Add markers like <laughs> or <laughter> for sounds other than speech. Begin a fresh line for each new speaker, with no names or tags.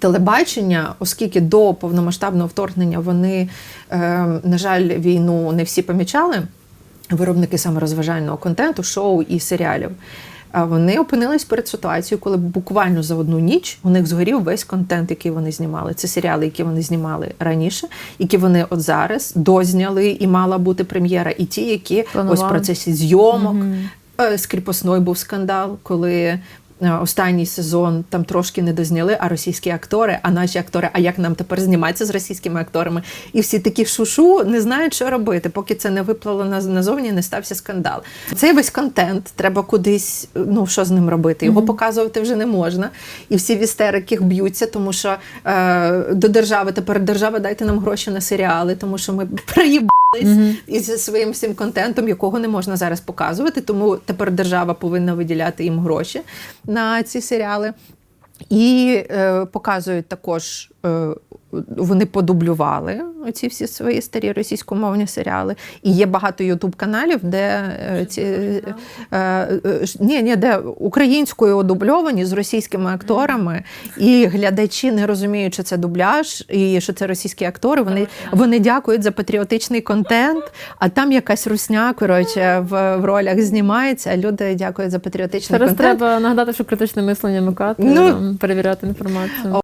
Телебачення, оскільки до повномасштабного вторгнення вони, е, на жаль, війну не всі помічали, виробники саме розважального контенту, шоу і серіалів. А вони опинились перед ситуацією, коли буквально за одну ніч у них згорів весь контент, який вони знімали. Це серіали, які вони знімали раніше, які вони от зараз дозняли, і мала бути прем'єра, і ті, які
Планували.
ось в процесі зйомок. Е, З кріпосної був скандал, коли е, останній сезон там трошки не дозняли, а російські актори, а наші актори, а як нам тепер зніматися з російськими акторами? І всі такі шушу не знають, що робити, поки це не виплало назовні, не стався скандал. Цей весь контент треба кудись, ну що з ним робити? Його показувати вже не можна. І всі в істериках б'ються, тому що е, до держави тепер держава дайте нам гроші на серіали, тому що ми <laughs> приїбали із своїм всім контентом, якого не можна зараз показувати. Тому тепер держава повинна виділяти їм гроші на ці серіали. І е, показують також, е, вони подублювали ці всі свої старі російськомовні серіали. І є багато ютуб-каналів, де е, ці е, е, ні, ні, де українською одубльовані з російськими акторами, і глядачі, не розуміють, що це дубляж і що це російські актори. Вони, вони дякують за патріотичний контент, а там якась русня коротше, в, в ролях знімається. а Люди дякують за патріотичний
Зараз
контент.
треба нагадати, що критичне мислення вмикати,
Ну,
перевіряти інформацію.